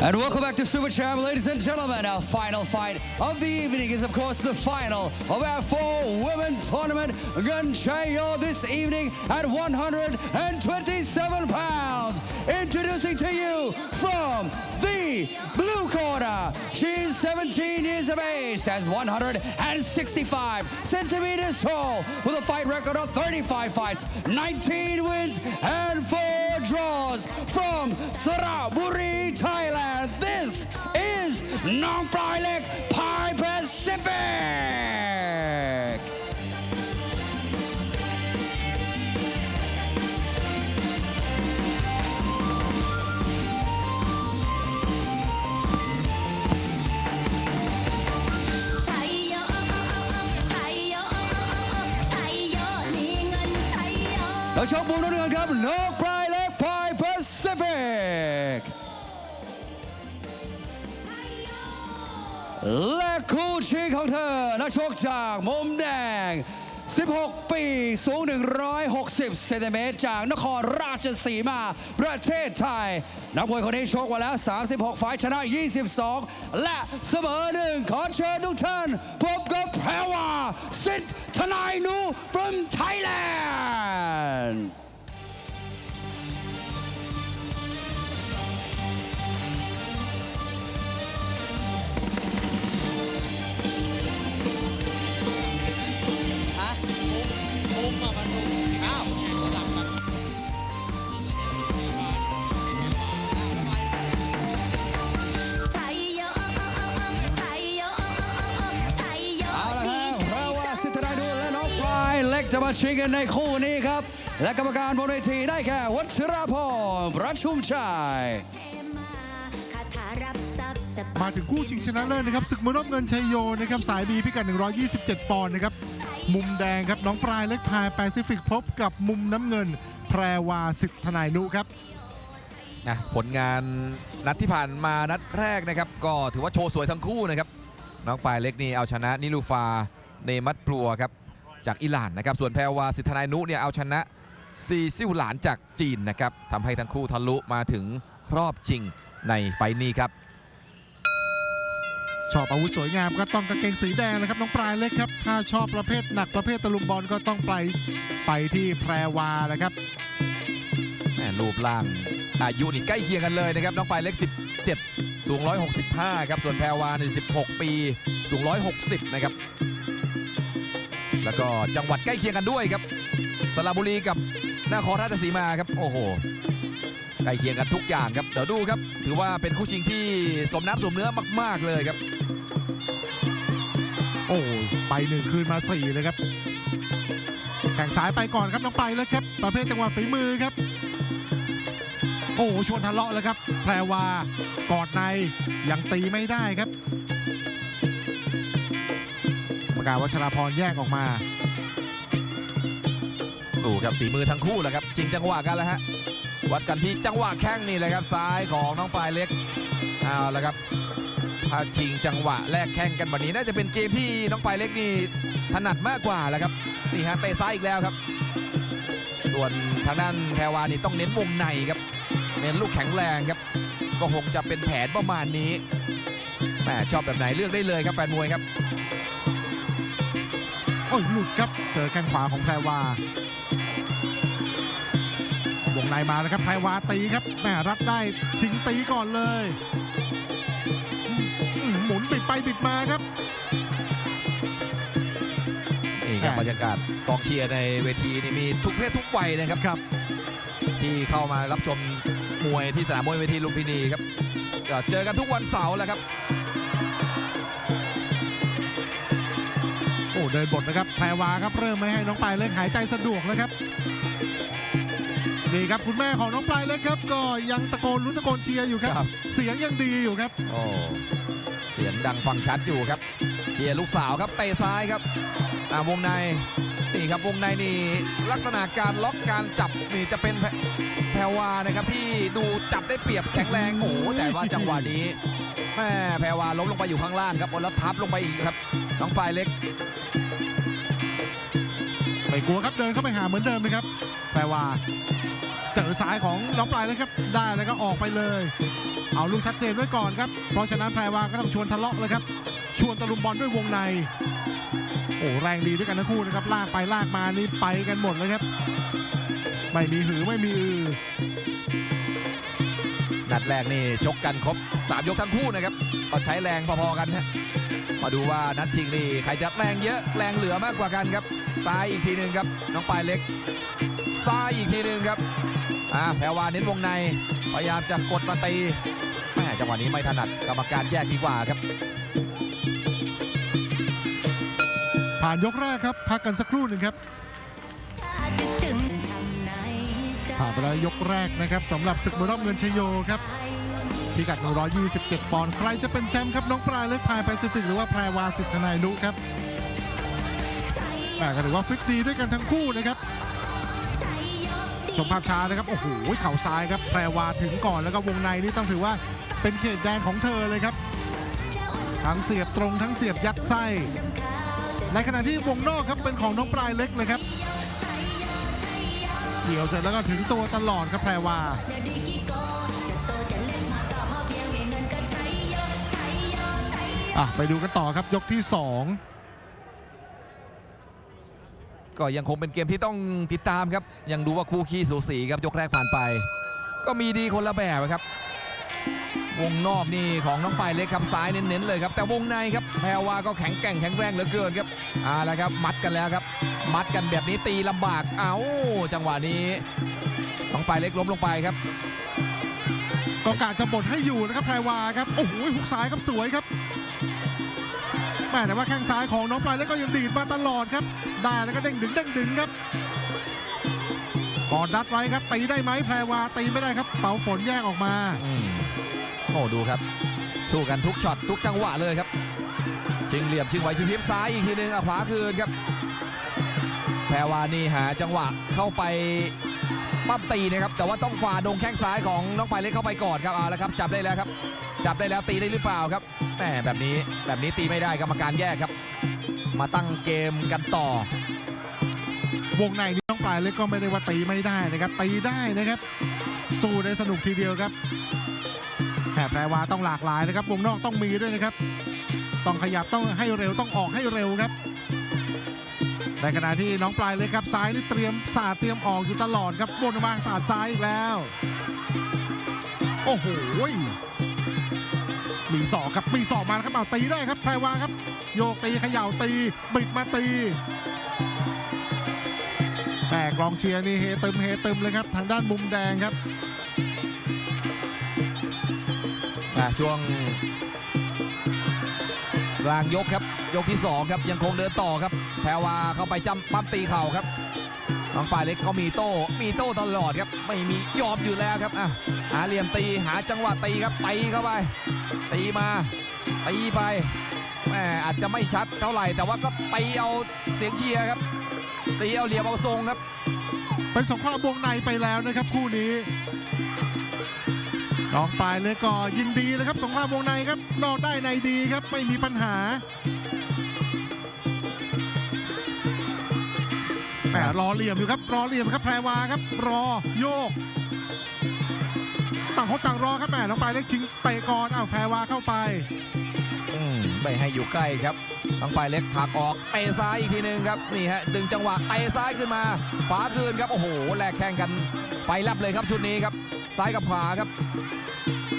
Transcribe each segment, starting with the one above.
And welcome back to Super Champ, ladies and gentlemen. Our final fight of the evening is, of course, the final of our four women tournament. Gun Chayo this evening at 127 pounds. Introducing to you from the blue corner. She's 17 years of age, stands 165 centimeters tall, with a fight record of 35 fights, 19 wins, and four draws from Saraburi, Thailand. This is Nong Prai แล้วชกมุมด้วยกันครับนกปลายเล็กพายแปซิฟิกและคู่ชิงของเธอนักชกจากมุมแดง 16 ปีสูง 160 เซนติเมตร จากนครราชสีมา ประเทศไทย นักมวยคนนี้ชกมาแล้ว 36 ไฟล์ชนะ 22 และเสมอหนึ่งขอเชิญทุกท่านพบกับแพรวาสิทธนายนู from Thailand เอาละนี่ฮะเพรวาไทยสิทธนาดูและน้องปลายเล็กจะมาชิงกันในคู่นี้ครับ และกรรมการบนเวทีได้แก่วัชราพรประชุมชัย มายมาถึงคู่ชิงชนะเลิศนะครับศึกมวยรอบเงินชัยโยนะครับสายบีพิกัด 127 ปอนด์นะครับ มุมแดงครับน้องปลายเล็กพายแปซิฟิกพบกับมุมน้ำเงิน แพรวาสิทธนายนุครับนะผลงานนัดที่ผ่านมานัดแรกนะครับ ก็ถือว่าโชว์สวยทั้งคู่นะครับน้องปลายเล็กนี่เอาชนะนิลูฟาเนมัตปลัวครับจากอิหร่านนะครับ ส่วนแพรวาสิทธนายนุเนี่ยเอาชนะซีซิวหลานจากจีนนะครับทำให้ทั้งคู่ทะลุมาถึงรอบจริงในไฟล์นี้ครับ ชอบอาวุธสวยงามก็ต้องกางเกงสีแดงนะครับน้องปลายเล็กครับ ถ้าชอบประเภทหนักประเภทตะลุมบอลก็ต้องไปไปที่แพรวานะครับแม่รูปร่างอายุนี่ใกล้เคียงกันเลยนะครับน้องปลายเล็ก 17 สูง 165 ครับส่วนแพรวาใน16 ปี สูง 160 นะครับ แล้วก็จังหวัดใกล้เคียงกันด้วยครับสระบุรีกับ นครราชสีมาครับ โอ้โหใกล้เคียงกันทุกอย่างครับ เดี๋ยวดูครับ ถือว่าเป็นคู่ชิงที่สมน้ำสมเนื้อมาก ๆ เลยครับ โอ้ไปหนึ่งคืนมาสี่เลยครับแข่งสายไปก่อนครับน้องไปลายเล็กครับ ประเภทจังหวะฝีมือครับ โอ้โหชวนทะเลาะแล้วครับ แพรวากอดในยังตีไม่ได้ครับ ประกาศวัชราพรแยกออกมา ดูครับฝีมือทั้งคู่แหละครับชิงจังหวะกันแล้วฮะวัดกันที่จังหวะแข้งนี่เลยครับซ้ายของน้องปลายเล็กเอาละครับถ้าชิงจังหวะแลกแข้งกันวันนี้น่าจะเป็นเกมที่น้องปลายเล็กนี่ถนัดมากกว่าแหละครับนี่ฮะเตะซ้ายอีกแล้วครับ ส่วนทางด้านแพรวานี่ต้องเน้นวงในครับเน้นลูกแข็งแรงครับ ก็คงจะเป็นแผนประมาณนี้แหมชอบแบบไหนเลือกได้เลยครับแฟนมวยครับโอ้ยหลุดครับเจอแข้งขวาของแพรวา วงในมาแล้วครับแพรวาตีครับแหมรัดได้ชิงตีก่อนเลยอืมหมุนบิดไปบิดมาครับนี่ครับแหม่บรรยากาศกองเชียร์ในเวทีนี่มีทุกเพศทุกวัยนะครับครับ ที่เข้ามารับชมมวยที่สนามมวยเวทีลุมพินีครับก็เจอกันทุกวันเสาร์แหละครับโอ้เดินบทนะครับแพรวาครับเริ่มไม่ให้น้องปลายเล็กหายใจสะดวกแล้วครับ นี่ครับคุณแม่ของน้องปลายเล็กครับ ก็ยังตะโกนลุ้นตะโกนเชียร์อยู่ครับ ครับ เสียงยังดีอยู่ครับ โอ้เสียงดังฟังชัดอยู่ครับเชียร์ลูกสาวครับเตะซ้ายครับอ่าวงในนี่ครับวงในนี่ลักษณะการล็อกการจับนี่จะเป็นแพแพรวานะครับที่ดูจับได้เปรียบแข็งแรงโอ้โหแต่ว่าจังหวะนี้แม่แพรวาล้มลงไปอยู่ข้างล่างครับแล้วทับลงไปอีกครับน้องปลายเล็ก ไม่กลัวครับเดินเข้าไปหาเหมือนเดิมนะครับแปลว่าเจอซ้ายของน้องปลายเลยครับ ได้แล้วก็ออกไปเลย เอาลูกชัดเจนไว้ก่อนครับ เพราะฉะนั้นแพรวาก็ต้องชวนทะเลาะเลยครับ ชวนตะลุมบอลด้วยวงใน โอ้แรงดีด้วยกันทั้งคู่นะครับ ลากไปลากมานี่ไปกันหมดเลยครับ ไม่มีหือไม่มีอือนัดแรกนี่ชกกันครบ 3 ยกทั้งคู่นะครับก็ใช้แรงพอๆกันฮะ มาดูว่านัดชิงนี่ใครจะแรงเยอะแรงเหลือมากกว่ากันครับซ้ายอีกทีหนึ่งครับ น้องปลายเล็กซ้ายอีกทีหนึ่งครับอ่าแพรวาเน้นวงในพยายามจะกดมาตีแม่จังหวะนี้ไม่ถนัดกรรมการแยกดีกว่าครับผ่านยกแรกครับ พักกันสักครู่หนึ่งครับถ้าจะถึงทำไหนจะผ่านไปแล้วยกแรกนะครับสำหรับศึกมวยรอบเงินชยโยครับ พิกัด 127 ปอนด์ ใครจะเป็นแชมป์ครับ น้องปลายเล็กพายแปซิฟิก หรือว่าแพรวาสิทธนายนุครับใจแหม่ก็ถือว่าฟิตดีด้วยกันทั้งคู่นะครับใจยกดีชมภาพช้านะครับ โอ้โห เข่าซ้ายครับ แพรวาถึงก่อนแล้วก็วงในนี่ต้องถือว่าเป็นเขตแดนของเธอเลยครับ ทั้งเสียบตรงทั้งเสียบยัดไส้ ในขณะที่วงนอกครับเป็นของน้องปลายเล็กเลยครับเกี่ยวเสร็จแล้วก็ถึงตัวตลอดครับแพรวา อะอะไปดูกันต่อครับยกที่ก็ยังคงเป็นเกมที่ต้องติดตามครับ ยังดูว่าคู่ขี้สูสีครับยกแรกผ่านไป ก็มีดีคนละแบบครับ วงนอกนี่ของน้องปลายเล็กครับซ้ายเน้นๆเลยครับแต่วงในครับแพรวาก็แข็งแกร่งแข็งแรงเหลือเกินครับเอาละครับ มัดกันแล้วครับ มัดกันแบบนี้ตีลำบากเอาจังหวะนี้น้องปลายเล็กล้มลงไปครับ ก็กะจะบดให้อยู่นะครับแพรวาครับโอ้โหหุกซ้ายครับสวยครับแม่แต่ว่าแข้งซ้ายของน้องปลายเล็กก็ยังดีดมาตลอดครับ ได้แล้วก็เด้งดึงเด้งดึงครับกอดดัดไว้ครับตีได้ไหมแพรวาตีไม่ได้ครับ เป่าฝนแยกออกมาอมโอ้ดูครับสู้กันทุกช็อตทุกจังหวะเลยครับชิงเหลี่ยมชิงไหวชิงพิบซ้ายอีกทีหนึงอะขวาคืนครับ แพรวานี่หาจังหวะเข้าไปปั้มตีนะครับ แต่ว่าต้องฝ่าดงแข้งซ้ายของน้องปลายเล็กเข้าไปก่อนครับเอาละครับ จับได้แล้วครับ จับได้แล้วตีได้หรือเปล่าครับแหมแบบนี้แบบนี้ตีไม่ได้กรรมการแยกครับ มาตั้งเกมกันต่อ วงในนี่น้องปลายเล็กก็ไม่ได้ว่าตีไม่ได้นะครับ ตีได้นะครับ สู้ได้สนุกทีเดียวครับแผ่แพรวาต้องหลากหลายนะครับ วงนอกต้องมีด้วยนะครับ ต้องขยับต้องให้เร็วต้องออกให้เร็วครับ ในขณะที่น้องปลายเล็กครับซ้ายนี่เตรียมสาดเตรียมออกอยู่ตลอดครับบนมาสาดซ้ายอีกแล้ว โอ้โหมีศอกครับมีศอกมาครับเอาตีได้ครับแพรวาครับ โยกตีเขย่าตีบิดมาตีแต่กองเชียร์นี่เฮตึมเฮตึมเลยครับ ทางด้านมุมแดงครับอ่ช่วงกลางยกครับ ยกที่สองครับยังคงเดินต่อครับ แพรวาเข้าไปจำปั้มตีเข่าครับน้องปลายเล็กเขามีโต้ มีโต้ตลอดครับ ไม่มียอมอยู่แล้วครับอะหาเหลี่ยมตีหาจังหวะตีครับตีเข้าไป ตีมาตีไปแหมอาจจะไม่ชัดเท่าไหร่ แต่ว่าก็ตีเอาเสียงเชียร์ครับตีเอาเหลี่ยมเอาทรงครับ เป็นสงครามวงในไปแล้วนะครับคู่นี้ ลองปลายเลยก็ยินดีเลยครับสงครามวงในครับ นอกได้ในดีครับไม่มีปัญหาแหมรอเหลี่ยมอยู่ครับ รอเหลี่ยมครับแพรวาครับ รอโยก ต่างคนต่างรอครับแหมน้องปลายเล็กชิงเตะก่อนอ้าวแพรวาเข้าไป ไม่ให้อยู่ใกล้ครับน้องปลายเล็กผลักออกเตะซ้ายอีกทีหนึ่งครับนี่ฮะดึงจังหวะเตะซ้ายขึ้นมาขวาคืนครับโอ้โหแลกแข่งกันไปรับเลยครับชุดนี้ครับซ้ายกับขวาครับ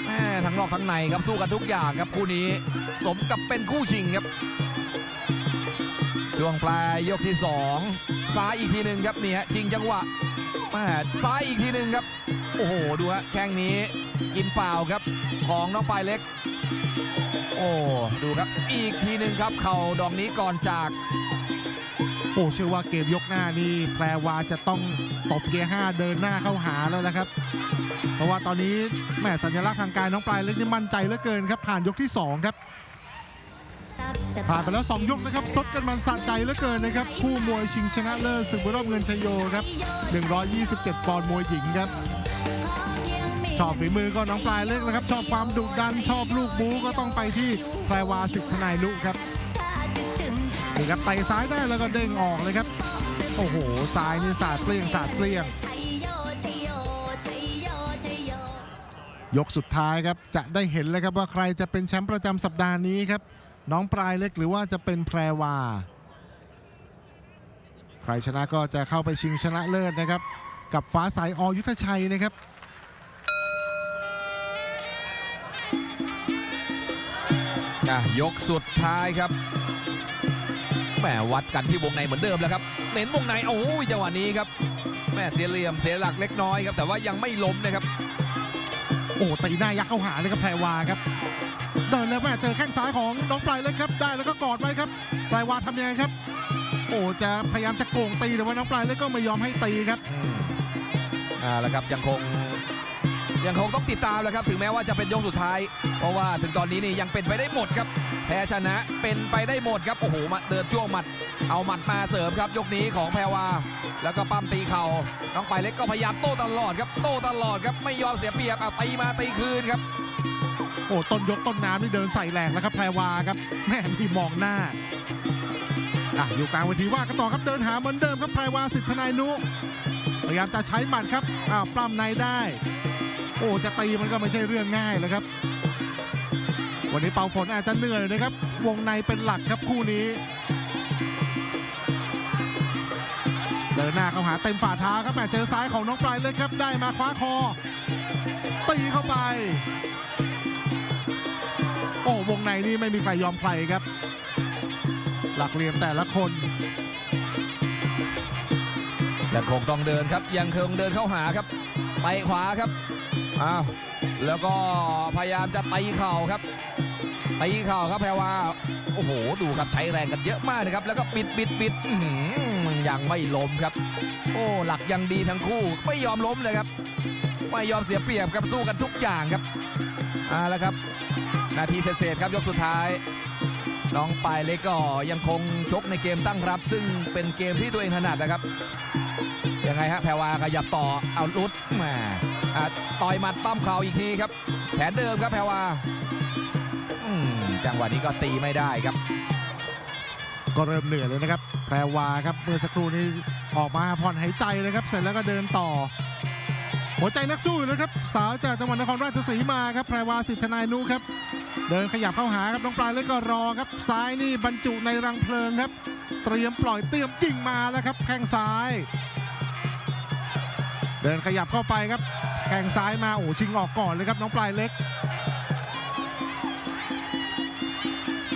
แม่ทั้งนอกทั้งในครับสู้กันทุกอย่างครับคู่นี้สมกับเป็นคู่ชิงครับช่วงปลายยกที่สองซ้ายอีกทีหนึ่งครับนี่ฮะชิงจังหวะแม่ซ้ายอีกทีหนึ่งครับ โอ้โหดูฮะแข้งนี้กินเปล่าครับของน้องปลายเล็ก โอ้ ดูครับ อีกทีหนึ่งครับเข่าดอกนี้ก่อนจาก โอ้เชื่อว่าเกมยกหน้านี่แปลว่าจะต้องตบเกียร์5เดินหน้าเข้าหาแล้วนะครับ เพราะว่าตอนนี้แหมสัญลักษณ์ทางกายน้องปลายเล็กนี่มั่นใจเหลือเกินครับ ผ่านยกที่ 2 ครับ ผ่านไปแล้ว 2 ยกนะครับซดกันมันสะใจเหลือเกินนะครับ คู่มวยชิงชนะเลิศศึกมวยรอบเงินชยโยครับ 127 ปอนด์มวยหญิงครับ ชอบฝีมือก็น้องปลายเล็กนะครับ ชอบความดุดันชอบลูกบู๊ก็ต้องไปที่แพรวาสิทธนายนุครับนี่ครับเตะซ้ายได้แล้วก็เด้งออกเลยครับ โอ้โหซ้ายนี่สาดเปรี้ยงสาดเปรี้ยงยกสุดท้ายครับจะได้เห็นเลยครับว่าใครจะเป็นแชมป์ประจำสัปดาห์นี้ครับ น้องปลายเล็กหรือว่าจะเป็นแพรวา ใครชนะก็จะเข้าไปชิงชนะเลิศนะครับ กับฟ้าใสอยุทธชัยนะครับ อะยกสุดท้ายครับแหมวัดกันที่วงในเหมือนเดิมแล้วครับเน้นวงในโอ้ยจังหวะนี้ครับแหม่เสียเหลี่ยมเสียหลักเล็กน้อยครับ แต่ว่ายังไม่ล้มนะครับ โอ้ตีหน้ายักษ์เข้าหาเลยครับแพรวาครับ เดินแล้วแม่เจอแข้งซ้ายของน้องปลายเล็กครับ ได้แล้วก็กอดไว้ครับปลายวาทำยังไงครับ โอ้จะพยายามจะโกงตีแต่ว่าน้องปลายเล็กก็ไม่ยอมให้ตีครับอืมอ่าแล้วครับยังคง ยังคงต้องติดตามแหล้วครับ ถึงแม้ว่าจะเป็นยกสุดท้าย เพราะว่าถึงตอนนี้นี่ยังเป็นไปได้หมดครับ แพ้ชนะเป็นไปได้หมดครับ โอ้โหมาเดินช่วงหมัด เอาหมัดมาเสริมครับ ยกนี้ของแพรวา แล้วก็ปั้มตีเข่าน้องไปเล็กก็พยายามโต้ตลอดครับ โต้ตลอดครับ ไม่ยอมเสียเปรียบอะตีมาตีคืนครับ โอ้ต้นยกต้นน้ำนี่เดินใส่แหลกแล้วครับแพรวาครับแม่มีมองหน้าอะอยู่กลางเวทีว่ากันต่อครับเดินหาเหมือนเดิมครับแพรวาสิทธินายนุ พยายามจะใช้หมัดครับอ้าวปล้ำในได้ โอ้จะตีมันก็ไม่ใช่เรื่องง่ายเลยครับ วันนี้เป่าฝนอาจจะเหนื่อยนะครับ วงในเป็นหลักครับคู่นี้เดินหน้าเข้าหาเต็มฝ่าเท้าครับแหม่เจอซ้ายของน้องปลายเล็กครับได้มาคว้าคอ ตีเข้าไป โอ้วงในนี่ไม่มีใครยอมใครครับ หลักเหลี่ยมแต่ละคน ยังคงต้องเดินครับ ยังคงเดินเข้าหาครับไปขวาครับอ้าวแล้วก็พยายามจะตีเข่าครับตีเข่าครับแพรวาโอ้โห ดูครับใช้แรงกันเยอะมากนะครับ แล้วก็ปิดปิดปิดยังไม่ล้มครับ โอ้หลักยังดีทั้งคู่ไม่ยอมล้มเลยครับ ไม่ยอมเสียเปรียบครับสู้กันทุกอย่างครับเอาละครับ นาทีเศษครับยกสุดท้าย น้องปายเล็กก็ยังคงชกในเกมตั้งรับ ซึ่งเป็นเกมที่ตัวเองถนัดนะครับ ยังไงฮะแพรวาขยับต่อเอาลุดแหมอะต่อยหมัดปั้มเข่าอีกทีครับ แผนเดิมครับแพรวาจังหวะนี้ก็ตีไม่ได้ครับ ก็เริ่มเหนื่อยเลยนะครับ แพรวาครับเมื่อสักครู่นี้ออกมาผ่อนหายใจเลยครับ เสร็จแล้วก็เดินต่อ หัวใจนักสู้อยู่นะครับสาวจากจังหวัดนครราชสีมาครับแพรวาสิทธนายนุครับ เดินขยับเข้าหาครับน้องปลายเล็กก็รอครับซ้ายนี่บรรจุในรังเพลิงครับ เตรียมปล่อยเตรียมยิงมาแล้วครับ แข้งซ้าย เดินขยับเข้าไปครับ แข้งซ้ายมาโอ้ชิงออกก่อนเลยครับน้องปลายเล็ก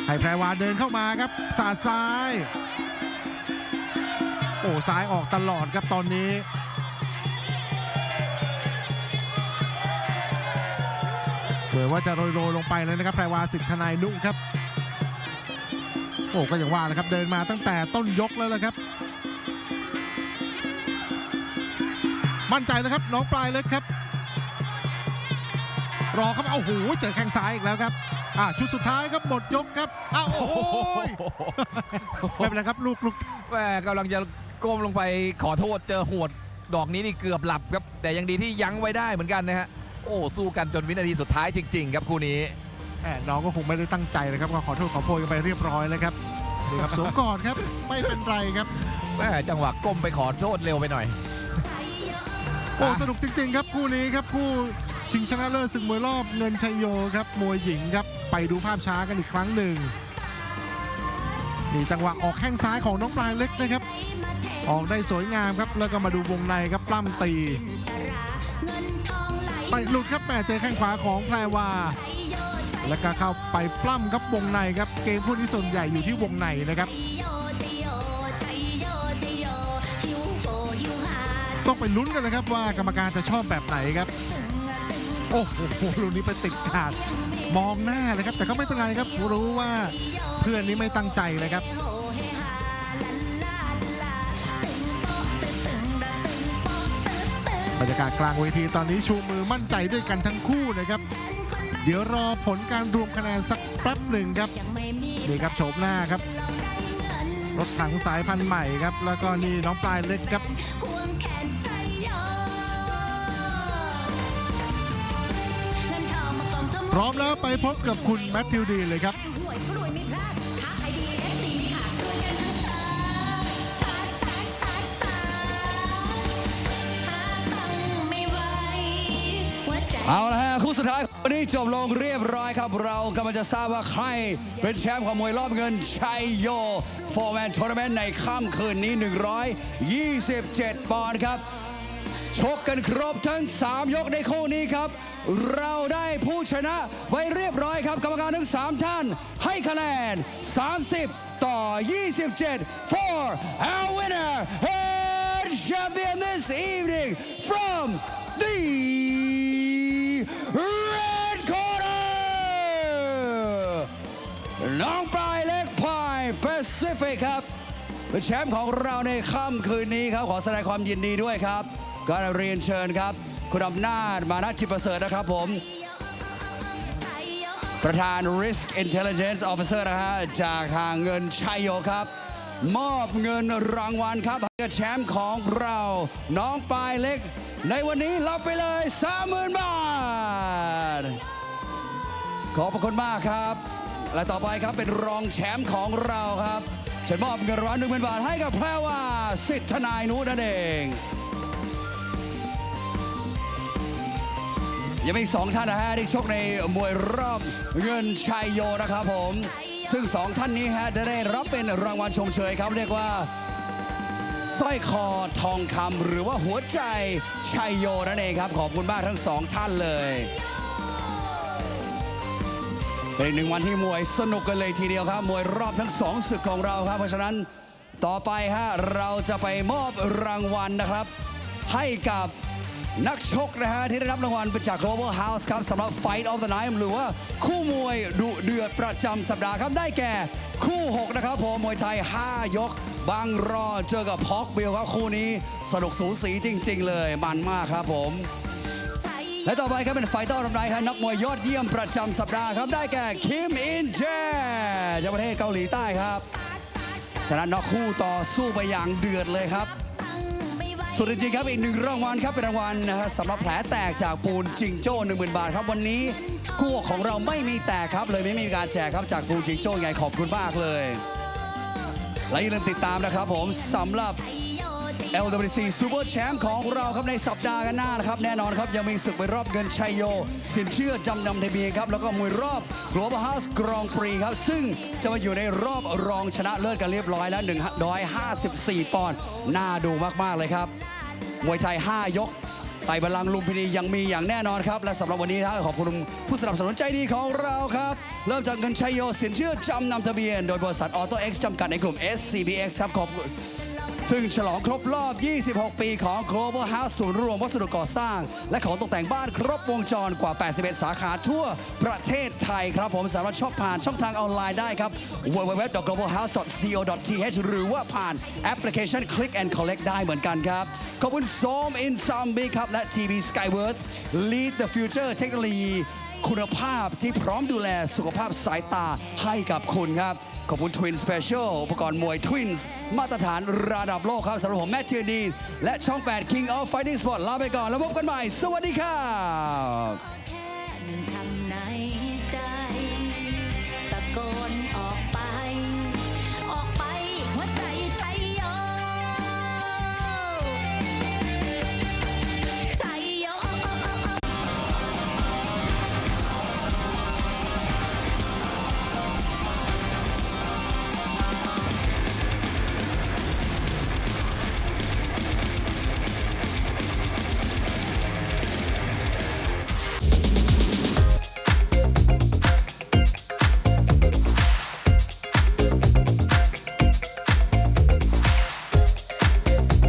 ให้แพรวาเดินเข้ามาครับสาดซ้าย โอ้ซ้ายออกตลอดครับตอนนี้ เหมือนว่าจะโรยโรยๆลงไปเลยนะครับแพรวาสิทธนายนุครับ โอ้ก็อย่างว่าแหละครับเดินมาตั้งแต่ต้นยกแล้วละครับ มั่นใจแล้วครับน้องปลายเล็กครับ รอครับเอาโอ้โหเจอแข้งซ้ายอีกแล้วครับอ่าชุดสุดท้ายครับหมดยกครับอ้าวโอ้โหไม่เป็นไรครับลูกลูกแม่กำลังจะก้มลงไปขอโทษเจอหวดดอกนี้นี่เกือบหลับครับ แต่ยังดีที่ยั้งไว้ได้เหมือนกันนะฮะ โอ้สู้กันจนวินาทีสุดท้ายจริง ๆ ครับคู่นี้ แหมน้องก็คงไม่ได้ตั้งใจเลยครับก็ขอโทษขอโพยกันไปเรียบร้อยแล้วครับนี่ครับสวมกอดครับไม่เป็นไรครับแม่จังหวะก้มไปขอโทษเร็วไปหน่อย โอ้สนุกจริง ๆ ครับคู่นี้ครับคู่ชิงชนะเลิศศึกมวยรอบเงินชัยโยครับมวยหญิงครับไปดูภาพช้ากันอีกครั้งหนึ่งนี่จังหวะออกแข้งซ้ายของน้องปลายเล็กนะครับ ออกได้สวยงามครับแล้วก็มาดูวงในครับปล้ำตีเงินทอง ไปหลุดครับแหม่เจอแข้งขวาของแพรวา แล้วก็เข้าไปปล้ำครับวงในครับ เกมคู่นี้ส่วนใหญ่อยู่ที่วงในนะครับ ต้องไปลุ้นกันนะครับว่ากรรมการจะชอบแบบไหนครับ โอ้โหลูกนี้ไปติดขาดมองหน้าเลยครับ แต่ก็ไม่เป็นไรครับรู้ว่าเพื่อนนี้ไม่ตั้งใจเลยครับ รรยากาศกลางเวทีตอนนี้ชูมือมั่นใจด้วยกันทั้งคู่นะครับ เดี๋ยวรอผลการรวมคะแนนสักแป๊บหนึ่งครับนี่ครับโฉมหน้าครับ รถถังสายพันธุ์ใหม่ครับ แล้วก็นี่น้องปลายเล็กครับพร้อมแล้วไปพบกับคุณแมทธิวดีเลยครับ เอาละฮะคู่สุดท้ายวันนี้จบลงเรียบร้อยครับ เรากำลังจะทราบว่าใครเป็นแชมป์ของมวยรอบเงินชัยโยโฟร์แมนทัวร์นาเมนต์ในค่ำคืนนี้ 127 ปอนด์ครับ ชกกันครบทั้ง 3 ยกในคู่นี้ครับ เราได้ผู้ชนะไว้เรียบร้อยครับ กรรมการทั้ง 3 ท่าน ให้คะแนน 30 ต่อ 27 for our winner and champion this evening from red corner น้องปลายเล็กพายแปซิฟิกครับเป็นแชมป์ของเราในค่ำคืนนี้ครับ ขอแสดงความยินดีด้วยครับ ก็เรียนเชิญครับ คุณอำนาจมานัจิตประเสริฐนะครับผม ประธาน Risk Intelligence Officer นะฮะ จากทางเงินชัยโยครับ มอบเงินรางวัลครับให้กับแชมป์ของเรา น้องปลายเล็ก ในวันนี้รับไปเลย 30,000 บาท ขอบพระคุณมากครับ และต่อไปครับเป็นรองแชมป์ของเราครับฉันมอบเงินรางวัลหนึ่งพันบาทให้กับแพรว่าสิทธนายนุนั่นเองยังมีอีกสองท่านนะฮะที่ชกในมวยรอบเงินชัยโยนะครับผม ซึ่งสองท่านนี้ฮะได้รับเป็นรางวัลชมเชยครับ เรียกว่าสร้อยคอทองคำหรือว่าหัวใจชัยโยนั่นเองครับ ขอบคุณมากทั้งสองท่านเลย เป็นหนึ่งวันที่มวยสนุกกันเลยทีเดียวครับ มวยรอบทั้งสองศึกของเราครับ เพราะฉะนั้นต่อไปฮะเราจะไปมอบรางวัลนะครับ ให้กับนักชกนะฮะที่ได้รับรางวัลจาก Global House ครับสำหรับ Fight of the Night หรือว่าคู่มวยดุเดือดประจำสัปดาห์ครับได้แก่คู่ 6 นะครับผมมวยไทย 5 ยกบางรอเจอกับพ็อกเบลครับคู่นี้สนุกสูสีจริง ๆ เลยมันมากครับผม และต่อไปครับเป็นไฟเตอร์รำไรครับนักมวยยอดเยี่ยมประจำสัปดาห์ครับได้แก่คิมอินเจจากประเทศเกาหลีใต้ครับชนะน็อกคู่ต่อสู้ไปอย่างเดือดเลยครับสุดจริงครับอีกหนึ่งรางวัลครับเป็นรางวัลนะฮะสำหรับแผลแตกจากปูนจิงโจ้1 0,000บาทครับวันนี้คู่ของเราไม่มีแตกครับเลยไม่มีการแจกครับจากปูนจิงโจ้ไงขอบคุณมากเลย และอย่าลืมติดตามนะครับผมสำหรับ LWC Super Champ ของเราครับในสัปดาห์กันหน้านะครับ แน่นอนครับ ยังมีศึกไปรอบเงินชัยโย สินเชื่อจำนำทะเบียนครับ แล้วก็มวยรอบ Global House Grand Prix ครับ ซึ่งจะมาอยู่ในรอบรองชนะเลิศกันเรียบร้อยแล้ว 154 ปอนด์น่าดูมาก ๆ เลยครับมวยไทย 5 ยกไต่บัลลังลุมพินียังมีอย่างแน่นอนครับ และสำหรับวันนี้ครับขอบคุณผู้สนับสนุนใจดีของเราครับ เริ่มจากเงินชัยโยสินเชื่อจำนำทะเบียน โดยบริษัทออโต้เอ็กซ์จำกัดในกลุ่ม SCBX ครับขอบคุณ ซึ่งฉลองครบรอบ 26 ปีของ Global House ศูนย์รวมวัสดุก่อสร้าง และของตกแต่งบ้านครบวงจรกว่า 81 สาขาทั่วประเทศไทยครับผมสามารถชอปผ่านช่องทางออนไลน์ได้ครับ www.globalhouse.co.th หรือว่าผ่านแอปพลิเคชัน Click and Collect ได้เหมือนกันครับ ขอบคุณ Som in Zombie ครับ และ TV Skyworth Lead the Future เทคโนโลยีคุณภาพที่พร้อมดูแลสุขภาพสายตาให้กับคุณครับ ขอบคุณ Twin Special อุปกรณ์มวย Twins มาตรฐานระดับโลกครับสำหรับผมแมทเทียดีนและช่อง 8 King of Fighting Sport ลาไปก่อนแล้วพบกันใหม่ สวัสดีครับ